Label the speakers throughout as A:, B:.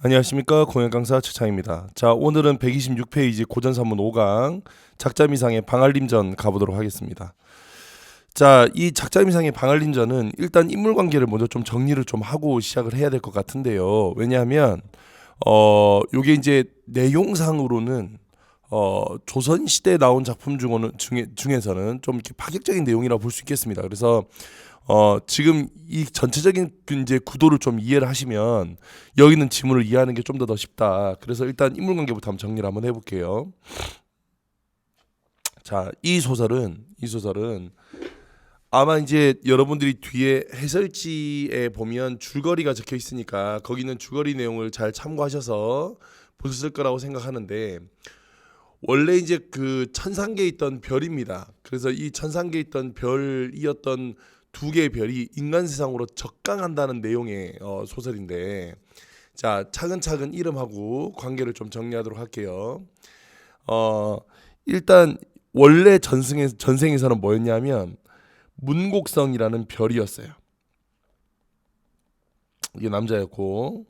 A: 안녕하십니까 공연 강사 최창입니다. 자 오늘은 126페이지 고전산문 5강 작자미상의 방알림전 가보도록 하겠습니다. 자이 작자미상의 방알림전은 일단 인물 관계를 먼저 좀 정리를 좀 하고 시작을 해야 될 것 같은데요. 왜냐하면 어 요게 이제 내용상으로는 어 조선 시대에 나온 작품 중에 중에서는 좀 이렇게 파격적인 내용이라 볼 수 있겠습니다. 그래서 어 지금 이 전체적인 그 이제 구도를 좀 이해를 하시면 여기 있는 지문을 이해하는 게 좀 더 더 쉽다. 그래서 일단 인물 관계부터 한번 정리를 한번 해볼게요. 자, 이 소설은 이 소설은 아마 이제 여러분들이 뒤에 해설지에 보면 줄거리가 적혀 있으니까 거기는 줄거리 내용을 잘 참고하셔서 보셨을 거라고 생각하는데 원래 이제 그 천상계에 있던 별입니다. 그래서 이 천상계에 있던 별이었던 두 개의 별이 인간 세상으로 적강한다는 내용의 어, 소설인데 자 차근차근 이름하고 관계를 좀 정리하도록 할게요. 어 일단 원래 전승에 전생에서는 뭐였냐면 문곡성이라는 별이었어요. 이게 남자였고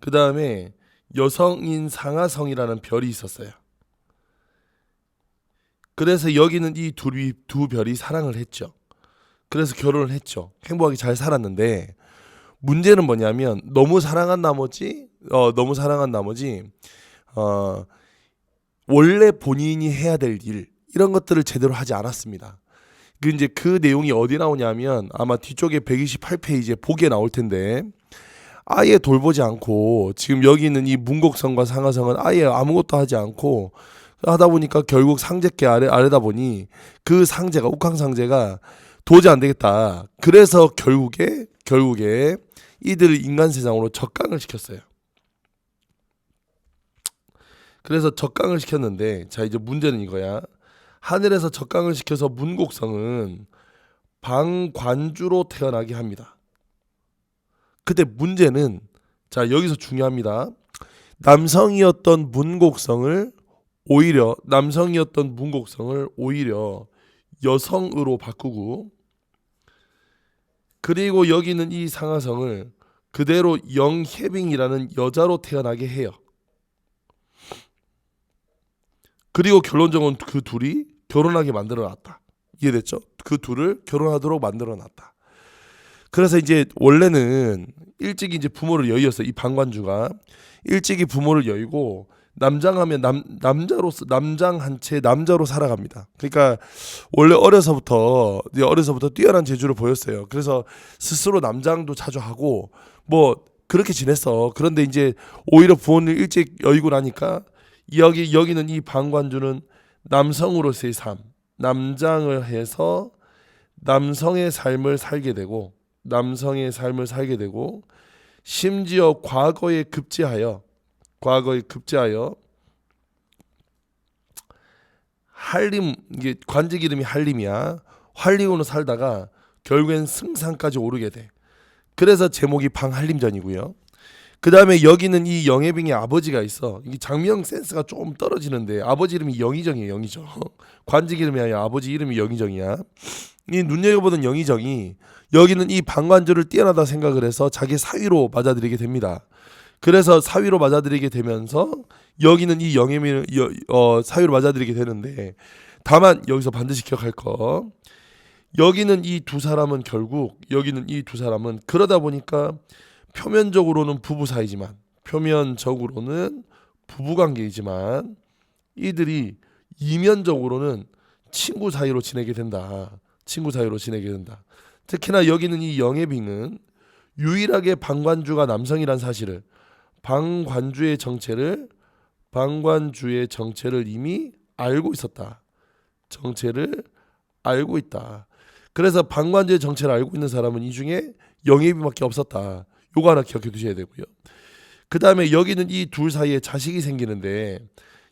A: 그 다음에 여성인 상하성이라는 별이 있었어요. 그래서 여기는 이 둘이 두 별이 사랑을 했죠. 그래서 결혼을 했죠. 행복하게 잘 살았는데 문제는 뭐냐면 너무 사랑한 나머지 어 너무 사랑한 나머지 어 원래 본인이 해야 될 일 이런 것들을 제대로 하지 않았습니다. 그 이제 그 내용이 어디 나오냐면 아마 뒤쪽에 128페이지에 보기에 나올 텐데 아예 돌보지 않고 지금 여기 있는 이 문곡성과 상하성은 아예 아무것도 하지 않고 하다 보니까 결국 상제께 아래 아래다 보니 그 상제가 욱황 상제가 도저히 안 되겠다. 그래서 결국에 결국에 이들을 인간 세상으로 적강을 시켰어요. 그래서 적강을 시켰는데 자 이제 문제는 이거야. 하늘에서 적강을 시켜서 문곡성은 방관주로 태어나게 합니다. 근데 문제는 자 여기서 중요합니다. 남성이었던 문곡성을 오히려 남성이었던 문곡성을 오히려 여성으로 바꾸고 그리고 여기는 이 상하성을 그대로 영혜빙이라는 여자로 태어나게 해요. 그리고 결론적으로 그 둘이 결혼하게 만들어 놨다. 이해됐죠? 그 둘을 결혼하도록 만들어 놨다. 그래서 이제 원래는 일찍이 이제 부모를 여의었어. 이 방관주가 일찍이 부모를 여의고 남장하면 남 남자로서 남장 한 채 남자로 살아갑니다. 그러니까 원래 어려서부터 어려서부터 뛰어난 재주를 보였어요. 그래서 스스로 남장도 자주 하고 뭐 그렇게 지냈어. 그런데 이제 오히려 부모를 일찍 여의고 나니까 여기 여기는 이 방관주는 남성으로서의 삶, 남장을 해서 남성의 삶을 살게 되고 남성의 삶을 살게 되고 심지어 과거에 급제하여 과거에 급제하여 한림 이게 관직 이름이 한림이야. 한림으로 살다가 결국엔 승상까지 오르게 돼. 그래서 제목이 방한림전이고요. 그 다음에 여기는 이 영애빙의 아버지가 있어. 이 장명 센스가 좀 떨어지는데 아버지 이름이 영의정이에요. 영의정. 관직 이름이 아니라 아버지 이름이 영의정이야. 이 눈여겨보던 영의정이 여기는 이 방관주를 뛰어나다 생각을 해서 자기 사위로 맞아들이게 됩니다. 그래서 사위로 맞아들이게 되면서 여기는 이 영애민을 어, 사위로 맞아들이게 되는데 다만 여기서 반드시 기억할 거 여기는 이 두 사람은 결국 여기는 이 두 사람은 그러다 보니까 표면적으로는 부부 사이지만 표면적으로는 부부 관계이지만 이들이 이면적으로는 친구 사이로 지내게 된다. 친구 사이로 지내게 된다. 특히나 여기는 이 영애빙은 유일하게 방관주가 남성이란 사실을 방관주의 정체를 방관주의 정체를 이미 알고 있었다. 정체를 알고 있다. 그래서 방관주의 정체를 알고 있는 사람은 이 중에 영예비밖에 없었다. 요거 하나 기억해 두셔야 되고요. 그 다음에 여기는 이 둘 사이에 자식이 생기는데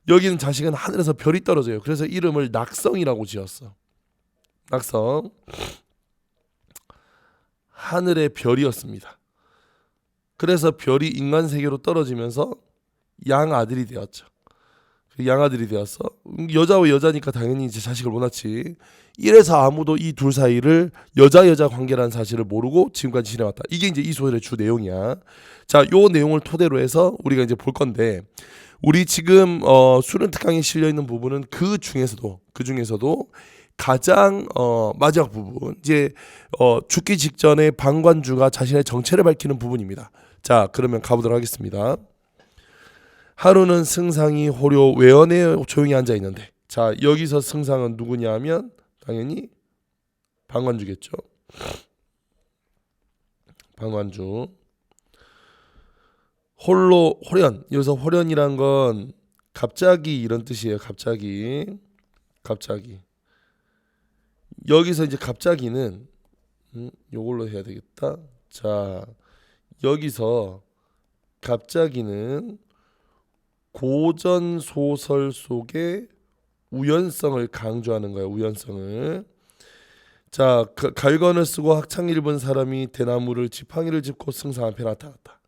A: 여기는 자식은 하늘에서 별이 떨어져요. 그래서 이름을 낙성이라고 지었어. 낙성. 하늘의 별이었습니다. 그래서 별이 인간 세계로 떨어지면서 양 아들이 되었죠. 그 양아들이 되었어. 음, 여자와 여자니까 당연히 이제 자식을 못 낳지. 이래서 아무도 이 둘 사이를 여자 여자 관계라는 사실을 모르고 지금까지 지내왔다. 이게 이제 이 소설의 주 내용이야. 자, 요 내용을 토대로 해서 우리가 이제 볼 건데 우리 지금 어 수련 특강에 실려 있는 부분은 그 중에서도 그 중에서도 가장 어 마지막 부분 이제 어 죽기 직전에 방관주가 자신의 정체를 밝히는 부분입니다. 자, 그러면 가보도록 하겠습니다. 하루는 승상이 호료 외원에 조용히 앉아 있는데 자 여기서 승상은 누구냐면 당연히 방관주겠죠. 방관주 홀로 호련 여기서 호련이란 건 갑자기 이런 뜻이에요. 갑자기 갑자기 여기서 이제 갑자기는 음, 요걸로 해야 되겠다. 자 여기서 갑자기는 고전 소설 속의 우연성을 강조하는 거예요. 우연성을. 자, 그 갈건을 쓰고 학창일 본 사람이 대나무를 지팡이를 짚고 승상 앞에 나타났다.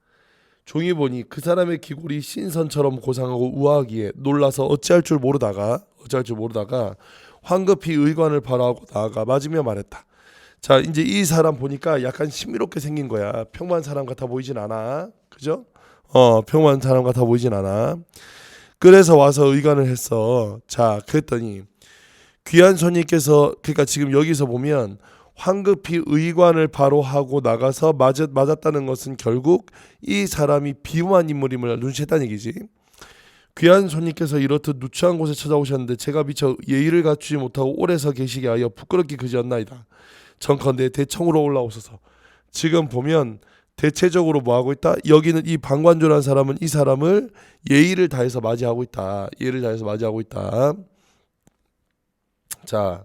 A: 종이 보니 그 사람의 기골이 신선처럼 고상하고 우아하기에 놀라서 어찌할 줄 모르다가 어찌할 줄 모르다가 황급히 의관을 바라하고 나아가 맞으며 말했다. 자, 이제 이 사람 보니까 약간 신비롭게 생긴 거야. 평범한 사람 같아 보이진 않아. 그죠? 어, 평범한 사람 같아 보이진 않아. 그래서 와서 의관을 했어. 자, 그랬더니 귀한 손님께서 그러니까 지금 여기서 보면 황급히 의관을 바로 하고 나가서 맞았, 맞았다는 것은 결국 이 사람이 비범한 인물임을 눈치챘다는 얘기지. 귀한 손님께서 이렇듯 누추한 곳에 찾아오셨는데 제가 미처 예의를 갖추지 못하고 오래서 계시게 하여 부끄럽게 그지었나이다. 정컨대 대청으로 올라오소서. 지금 보면 대체적으로 뭐 하고 있다? 여기는 이 방관조라는 사람은 이 사람을 예의를 다해서 맞이하고 있다. 예의를 다해서 맞이하고 있다. 자,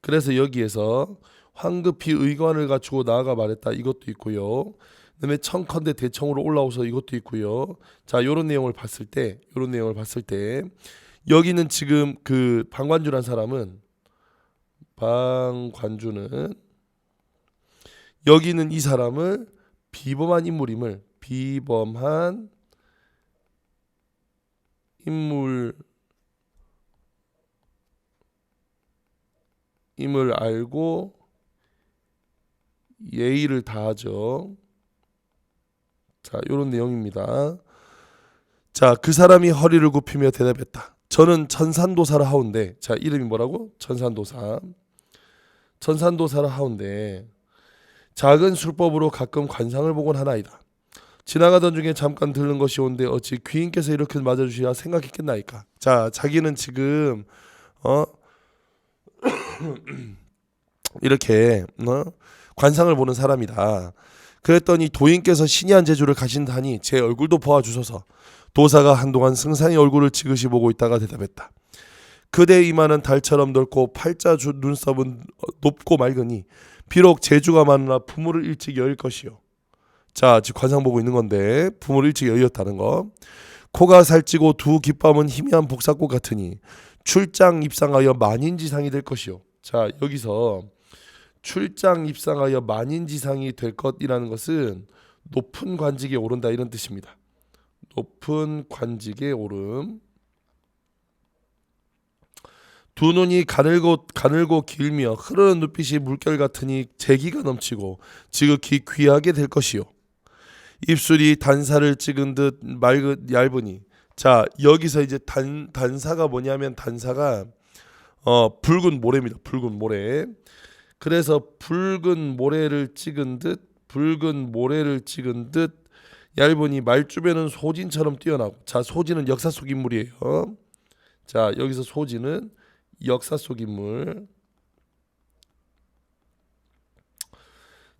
A: 그래서 여기에서 황급히 의관을 갖추고 나아가 말했다. 이것도 있고요. 그다음에 청컨대 대청으로 올라오서 이것도 있고요. 자, 요런 내용을 봤을 때, 요런 내용을 봤을 때 여기는 지금 그 방관주란 사람은 방관주는 여기는 이 사람을 비범한 인물임을 비범한 인물 임을 알고 예의를 다하죠. 자, 이런 내용입니다. 자, 그 사람이 허리를 굽히며 대답했다. 저는 천산도사를 하운데, 자, 이름이 뭐라고? 천산도사. 천산도사를 하운데, 작은 술법으로 가끔 관상을 보곤 하나이다. 지나가던 중에 잠깐 들른 것이 온데 어찌 귀인께서 이렇게 맞아주시야 생각했겠나이까. 자, 자기는 지금 어 이렇게 어? 관상을 보는 사람이다. 그랬더니 도인께서 신이 한 제주를 가신다니 제 얼굴도 보아주소서. 도사가 한동안 승상의 얼굴을 지그시 보고 있다가 대답했다. 그대 이마는 달처럼 넓고 팔자 주 눈썹은 높고 맑으니 비록 재주가 많으나 부모를 일찍 여일 것이요. 자, 지금 관상 보고 있는 건데 부모를 일찍 여였다는 거. 코가 살찌고 두 귓밤은 희미한 복사꽃 같으니 출장 입상하여 만인지상이 될 것이요. 자, 여기서 출장 입상하여 만인지상이 될 것이라는 것은 높은 관직에 오른다 이런 뜻입니다. 높은 관직에 오름. 두 눈이 가늘고 가늘고 길며 흐르는 눈빛이 물결 같으니 재기가 넘치고 지극히 귀하게 될 것이요. 입술이 단사를 찍은 듯 맑은 얇으니 자 여기서 이제 단 단사가 뭐냐면 단사가 어 붉은 모래입니다. 붉은 모래. 그래서 붉은 모래를 찍은 듯 붉은 모래를 찍은 듯 얇으니 말주변은 소진처럼 뛰어나고 자 소진은 역사 속 인물이에요. 자 여기서 소진은 역사 속 인물.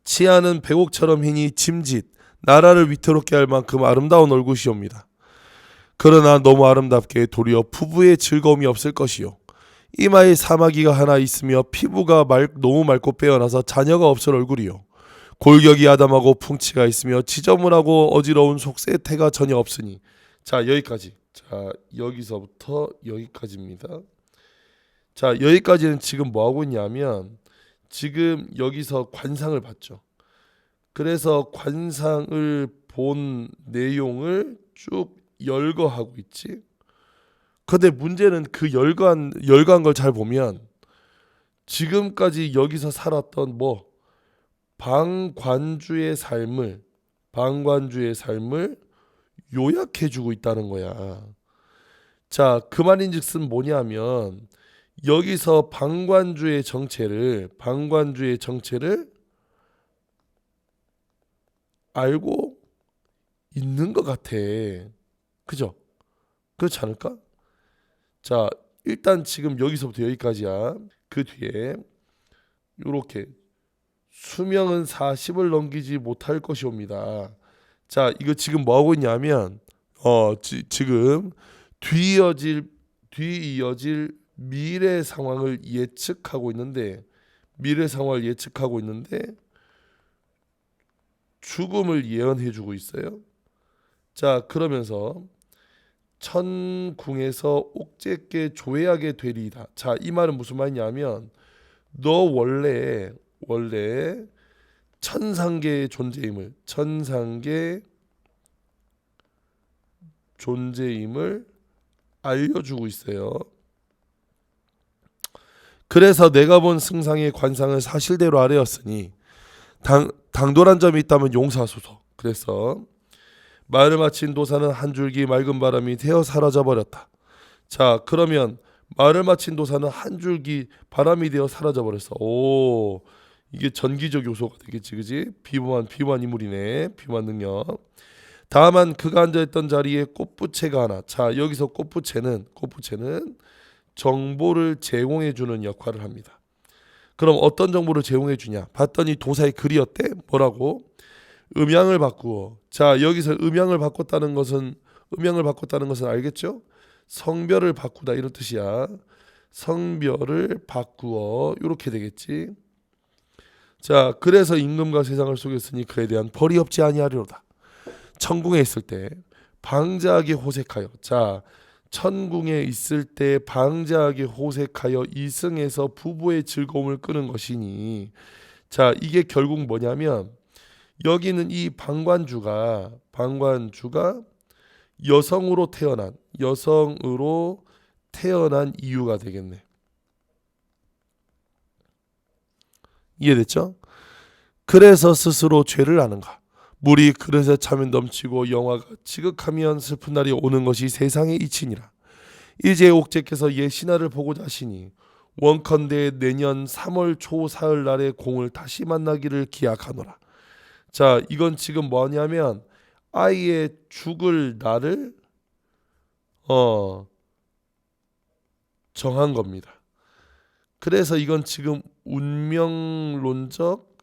A: 치아는 백옥처럼 흰이 짐짓 나라를 위태롭게 할 만큼 아름다운 얼굴이옵니다. 그러나 너무 아름답게 도리어 부부의 즐거움이 없을 것이요. 이마에 사마귀가 하나 있으며 피부가 말, 너무 맑고 빼어나서 자녀가 없을 얼굴이요. 골격이 아담하고 풍치가 있으며 지저분하고 어지러운 속세태가 전혀 없으니 자 여기까지 자 여기서부터 여기까지입니다. 자 여기까지는 지금 뭐 하고 있냐면 지금 여기서 관상을 봤죠. 그래서 관상을 본 내용을 쭉 열거하고 있지. 근데 문제는 그 열관 열관 걸잘 보면 지금까지 여기서 살았던 뭐 방관주의 삶을 방관주의 삶을 요약해 주고 있다는 거야. 자, 그 말인즉슨 뭐냐면 여기서 방관주의 정체를 방관주의 정체를 알고 있는 것 같아. 그죠? 그렇지 않을까? 자, 일단 지금 여기서부터 여기까지야. 그 뒤에 요렇게 수명은 40을 넘기지 못할 것이옵니다. 자, 이거 지금 뭐 하고 있냐면 어, 지, 지금 뒤이어질 뒤이어질 미래 상황을 예측하고 있는데 미래 상황을 예측하고 있는데 죽음을 예언해 주고 있어요. 자, 그러면서 천궁에서 옥제께 조회하게 되리이다. 자, 이 말은 무슨 말이냐면 너 원래 원래 천상계의 존재임을 천상계 존재임을 알려주고 있어요. 그래서 내가 본 승상의 관상을 사실대로 아뢰었으니 당, 당돌한 점이 있다면 용서하소서. 그래서 말을 마친 도사는 한 줄기 맑은 바람이 되어 사라져 버렸다. 자, 그러면 말을 마친 도사는 한 줄기 바람이 되어 사라져 버렸어. 오, 이게 전기적 요소가 되겠지, 그지? 비범한 비범한 인물이네, 비범한 능력. 다만 그가 앉아있던 자리에 꽃부채가 하나. 자, 여기서 꽃부채는 꽃부채는 정보를 제공해 주는 역할을 합니다. 그럼 어떤 정보를 제공해 주냐? 봤더니 도사의 글이었대. 뭐라고? 음양을 바꾸어. 자, 여기서 음양을 바꿨다는 것은 음양을 바꿨다는 것은 알겠죠? 성별을 바꾸다 이런 뜻이야. 성별을 바꾸어 이렇게 되겠지. 자, 그래서 임금과 세상을 속였으니 그에 대한 벌이 없지 아니하리로다. 천궁에 있을 때 방자하게 호색하여 자 천궁에 있을 때 방자하게 호색하여 이승에서 부부의 즐거움을 끄는 것이니 자 이게 결국 뭐냐면 여기는 이 방관주가 방관주가 여성으로 태어난 여성으로 태어난 이유가 되겠네. 이해됐죠? 그래서 스스로 죄를 아는가? 물이 그릇에 차면 넘치고 영화가 지극하면 슬픈 날이 오는 것이 세상의 이치니라. 이제 옥제께서 옛 신하를 보고자 하시니 원컨대 내년 3월 초 사흘 날에 공을 다시 만나기를 기약하노라. 자, 이건 지금 뭐냐면 아이의 죽을 날을 어 정한 겁니다. 그래서 이건 지금 운명론적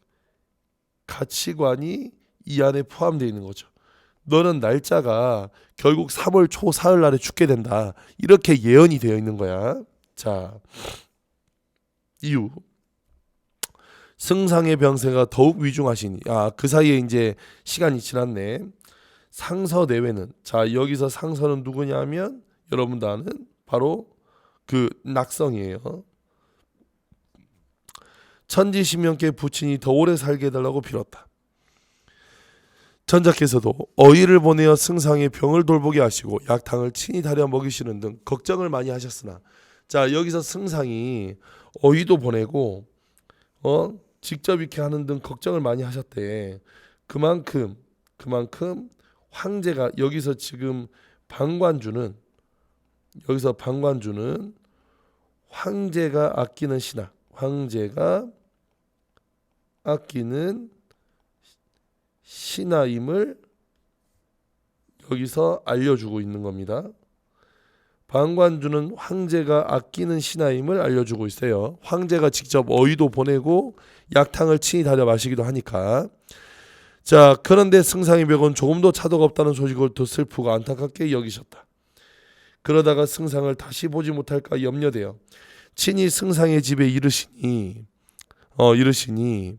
A: 가치관이 이 안에 포함되어 있는 거죠. 너는 날짜가 결국 3월 초 사흘 날에 죽게 된다. 이렇게 예언이 되어 있는 거야. 자, 이유. 승상의 병세가 더욱 위중하시니 아 그 사이에 이제 시간이 지났네. 상서 내외는 자 여기서 상서는 누구냐면 여러분도 아는 바로 그 낙성이에요. 천지신명께 부친이 더 오래 살게 해달라고 빌었다. 전자께서도 어이를 보내어 승상의 병을 돌보게 하시고 약탕을 친히 다려 먹이시는 등 걱정을 많이 하셨으나 자 여기서 승상이 어이도 보내고 어 직접 이렇게 하는 등 걱정을 많이 하셨대. 그만큼 그만큼 황제가 여기서 지금 방관주는 여기서 방관주는 황제가 아끼는 신하, 황제가 아끼는 신하임을 여기서 알려주고 있는 겁니다. 방관주는 황제가 아끼는 신하임을 알려주고 있어요. 황제가 직접 어이도 보내고 약탕을 친히 다려 마시기도 하니까. 자, 그런데 승상의 벽은 조금도 차도가 없다는 소식을 더 슬프고 안타깝게 여기셨다. 그러다가 승상을 다시 보지 못할까 염려되어 친히 승상의 집에 이르시니 어 이르시니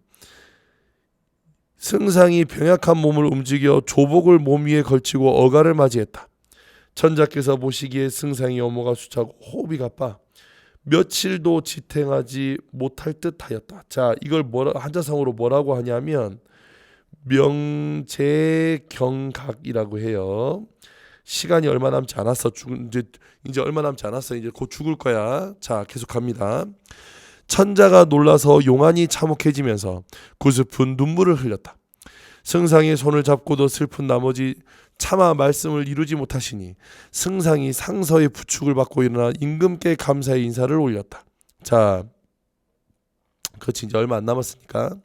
A: 승상이 병약한 몸을 움직여 조복을 몸 위에 걸치고 어가를 맞이했다. 천자께서 보시기에 승상이 어모가 수차고 호흡이 가빠 며칠도 지탱하지 못할 듯하였다. 자, 이걸 뭐라 한자성으로 뭐라고 하냐면 명제경각이라고 해요. 시간이 얼마 남지 않았어. 죽 이제 이제 얼마 남지 않았어. 이제 곧 죽을 거야. 자, 계속 갑니다. 천자가 놀라서 용안이 참혹해지면서 구슬픈 눈물을 흘렸다. 승상이 손을 잡고도 슬픈 나머지 차마 말씀을 이루지 못하시니 승상이 상서의 부축을 받고 일어나 임금께 감사의 인사를 올렸다. 자, 그렇지 이제 얼마 안 남았으니까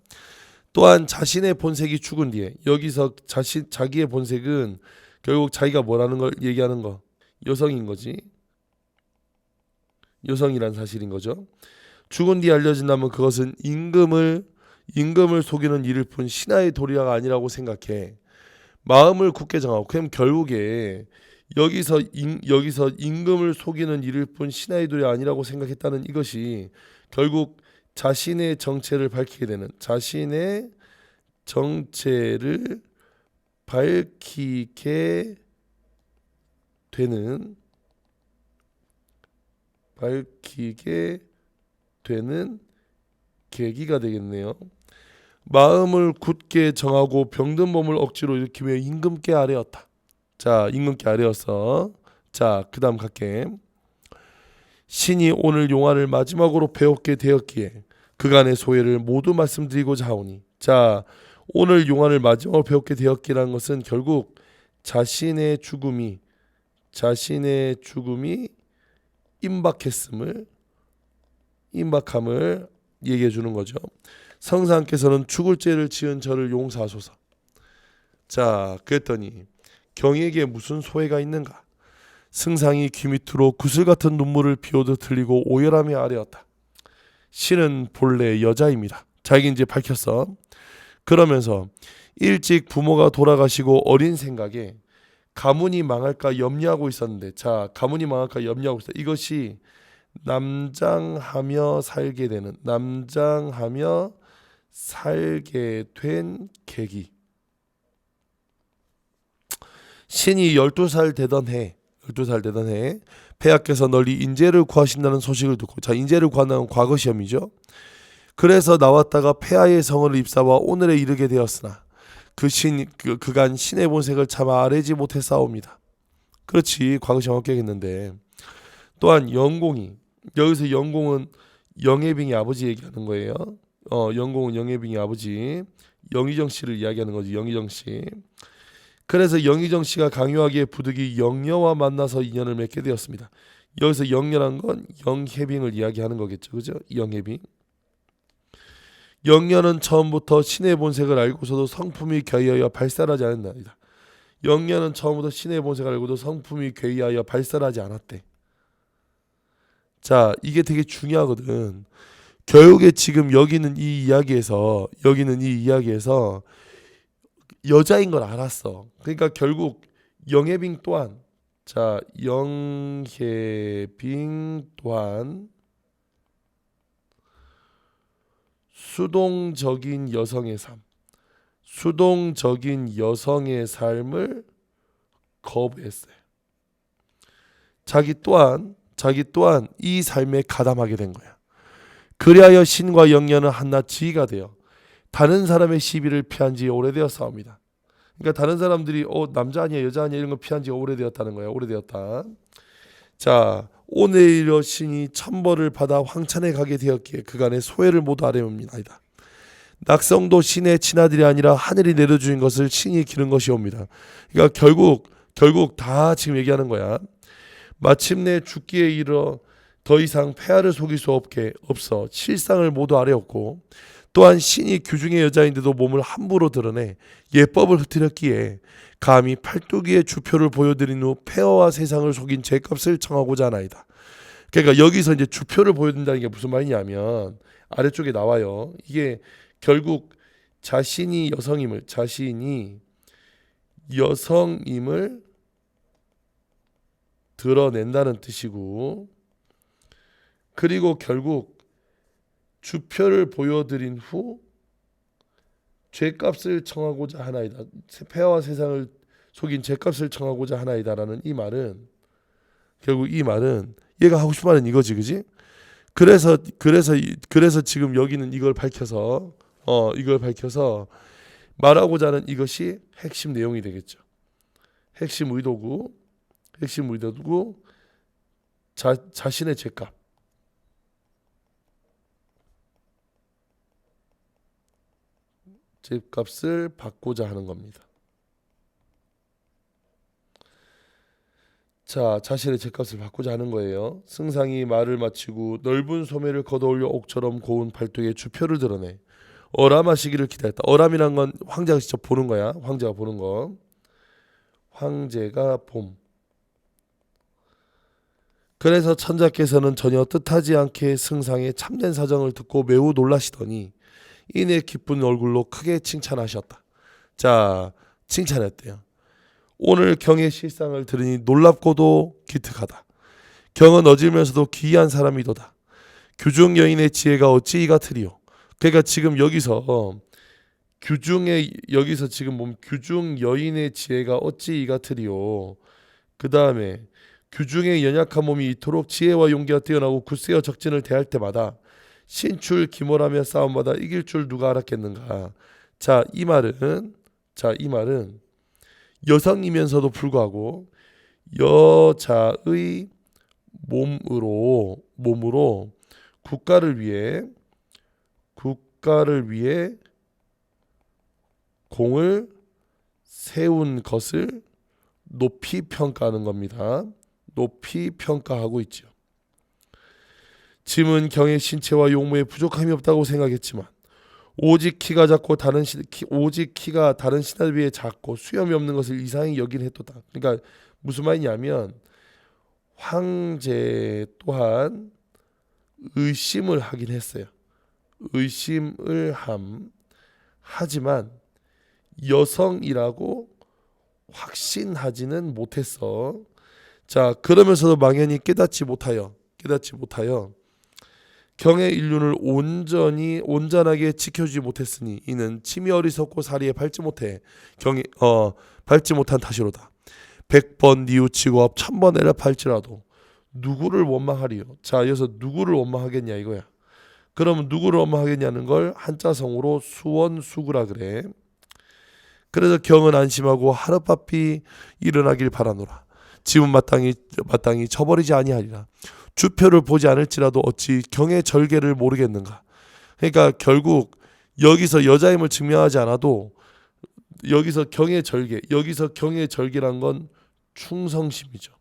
A: 또한 자신의 본색이 죽은 뒤에 여기서 자신 자기의 본색은 결국 자기가 뭐라는 걸 얘기하는 거 여성인 거지 여성이란 사실인 거죠. 죽은 뒤 알려진다면 그것은 임금을 임금을 속이는 일일 뿐 신하의 도리가 아니라고 생각해. 마음을 굳게 정하고 그럼 결국에 여기서 임, 여기서 임금을 속이는 일일 뿐 신하의 도리 아니라고 생각했다는 이것이 결국 자신의 정체를 밝히게 되는 자신의 정체를 밝히게 되는 밝히게 되는 계기가 되겠네요. 마음을 굳게 정하고 병든 몸을 억지로 일으키며 임금께 아뢰었다. 자, 임금께 아뢰었어. 자, 그다음 갈게. 신이 오늘 용화를 마지막으로 배웠게 되었기에 그간의 소회를 모두 말씀드리고자 하오니 자 오늘 용화를 마지막으로 배웠게 되었기라는 것은 결국 자신의 죽음이 자신의 죽음이 임박했음을 임박함을 얘기해 주는 거죠. 성상께서는 죽을 죄를 지은 저를 용서하소서. 자, 그랬더니 경에게 무슨 소회가 있는가? 승상이 귀 밑으로 구슬 같은 눈물을 비오듯 흘리고 오열하며 아뢰었다. 신은 본래 여자입니다. 자기 이제 밝혔어. 그러면서 일찍 부모가 돌아가시고 어린 생각에 가문이 망할까 염려하고 있었는데 자 가문이 망할까 염려하고 있어 이것이 남장하며 살게 되는 남장하며 살게 된 계기 신이 12살 되던 해 12살 되던 해 폐하께서 널리 인재를 구하신다는 소식을 듣고 자 인재를 구한다는 과거 시험이죠. 그래서 나왔다가 폐하의 성을 입사와 오늘에 이르게 되었으나 그 신 그, 그간 신의 본색을 차마 아뢰지 못했사옵니다. 그렇지 과거 시험 합격했는데 또한 영공이 여기서 영공은 영예빙의 아버지 얘기하는 거예요. 어 영공은 영예빙의 아버지 영의정 씨를 이야기하는 거지 영의정 씨. 그래서 영의정 씨가 강요하기에 부득이 영녀와 만나서 인연을 맺게 되었습니다. 여기서 영녀란 건 영혜빙을 이야기하는 거겠죠. 그죠? 영혜빙. 영녀는 처음부터 신의 본색을 알고서도 성품이 괴이하여 발달하지 않았나이다. 영녀는 처음부터 신의 본색을 알고도 성품이 괴이하여 발달하지 않았대. 자, 이게 되게 중요하거든. 결국에 지금 여기는 이 이야기에서 여기는 이 이야기에서 여자인 걸 알았어. 그러니까 결국 영혜빙 또한 자 영혜빙 또한 수동적인 여성의 삶, 수동적인 여성의 삶을 거부했어요. 자기 또한 자기 또한 이 삶에 가담하게 된 거야. 그리하여 신과 영녀는 한낱 지위가 되어 다른 사람의 시비를 피한 지 오래되었사옵니다. 그러니까 다른 사람들이 어 남자 아니야 여자 아니야 이런 거 피한 지 오래되었다는 거야. 오래되었다. 자 오늘이러 신이 천벌을 받아 황천에 가게 되었기에 그간의 소회를 모두 아뢰옵니다. 낙성도 신의 친아들이 아니라 하늘이 내려주신 것을 신이 기른 것이옵니다. 그러니까 결국 결국 다 지금 얘기하는 거야. 마침내 죽기에 이르러 더 이상 폐하를 속일 수 없게 없어 실상을 모두 아뢰었고 또한 신이 규중의 여자인데도 몸을 함부로 드러내 예법을 흐트렸기에 감히 팔뚝위의 주표를 보여드린 후 폐허와 세상을 속인 죄값을 청하고자 하나이다. 그러니까 여기서 이제 주표를 보여준다는 게 무슨 말이냐면 아래쪽에 나와요. 이게 결국 자신이 여성임을 자신이 여성임을 드러낸다는 뜻이고 그리고 결국 주표를 보여드린 후 죄값을 청하고자 하나이다. 폐하와 세상을 속인 죄값을 청하고자 하나이다라는 이 말은 결국 이 말은 얘가 하고 싶은 말은 이거지, 그지? 그래서 그래서 그래서 지금 여기는 이걸 밝혀서 어 이걸 밝혀서 말하고자 하는 이것이 핵심 내용이 되겠죠. 핵심 의도고 핵심 두고 자 자신의 죄값 죄값을 받고자 하는 겁니다. 자, 자신의 죄값을 받고자 하는 거예요. 승상이 말을 마치고 넓은 소매를 걷어올려 옥처럼 고운 발톱에 주표를 드러내 어람하시기를 기다렸다. 어람이란 건 황제가 직접 보는 거야. 황제가 보는 거. 황제가 봄. 그래서 천자께서는 전혀 뜻하지 않게 승상의 참된 사정을 듣고 매우 놀라시더니 이내 기쁜 얼굴로 크게 칭찬하셨다. 자, 칭찬했대요. 오늘 경의 실상을 들으니 놀랍고도 기특하다. 경은 어질면서도 기이한 사람이도다. 규중 여인의 지혜가 어찌 이가 트리오. 그러니까 지금 여기서 규중의 여기서 지금 보면 규중 여인의 지혜가 어찌 이가 트리오. 그 다음에 규중의 연약한 몸이 이토록 지혜와 용기가 뛰어나고 굳세어 적진을 대할 때마다 신출 기모라며 싸움마다 이길 줄 누가 알았겠는가. 자, 이 말은 자, 이 말은 여성이면서도 불구하고 여자의 몸으로 몸으로 국가를 위해 국가를 위해 공을 세운 것을 높이 평가하는 겁니다. 높이 평가하고 있죠. 짐은 경의 신체와 용모에 부족함이 없다고 생각했지만 오직 키가 작고 다른 신 키, 오직 키가 다른 신하에 비해 작고 수염이 없는 것을 이상히 여긴 했도다. 그러니까 무슨 말이냐면 황제 또한 의심을 하긴 했어요. 의심을 함 하지만 여성이라고 확신하지는 못했어. 자 그러면서도 망연히 깨닫지 못하여 깨닫지 못하여 경의 인륜을 온전히 온전하게 지켜주지 못했으니 이는 침이 어리석고 사리에 밟지 못해 경이 어 밟지 못한 탓이로다. 백번 뉘우치고 천번 애를 팔지라도 누구를 원망하리요. 자 여기서 누구를 원망하겠냐 이거야. 그러면 누구를 원망하겠냐는 걸 한자성으로 수원수구라 그래. 그래서 경은 안심하고 하룻바삐 일어나길 바라노라. 지문 마땅히 마땅히 쳐버리지 아니하리라. 주표를 보지 않을지라도 어찌 경의 절개를 모르겠는가. 그러니까 결국 여기서 여자임을 증명하지 않아도 여기서 경의 절개, 여기서 경의 절개란 건 충성심이죠.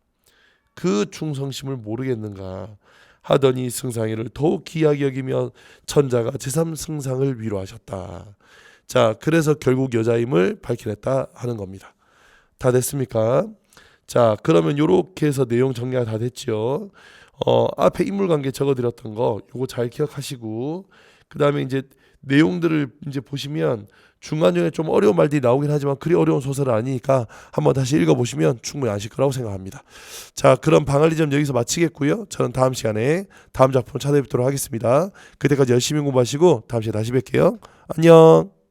A: 그 충성심을 모르겠는가 하더니 승상이를 더욱 귀하게 여기며 천자가 제3 승상을 위로하셨다. 자, 그래서 결국 여자임을 밝히냈다 하는 겁니다. 다 됐습니까? 자, 그러면 요렇게 해서 내용 정리가 다 됐죠. 어, 앞에 인물 관계 적어 드렸던 거 요거 잘 기억하시고 그 다음에 이제 내용들을 이제 보시면 중간중간에 좀 어려운 말들이 나오긴 하지만 그리 어려운 소설은 아니니까 한번 다시 읽어보시면 충분히 아실 거라고 생각합니다. 자, 그럼 방알리점 여기서 마치겠고요. 저는 다음 시간에 다음 작품을 찾아뵙도록 하겠습니다. 그때까지 열심히 공부하시고 다음 시간에 다시 뵐게요. 안녕.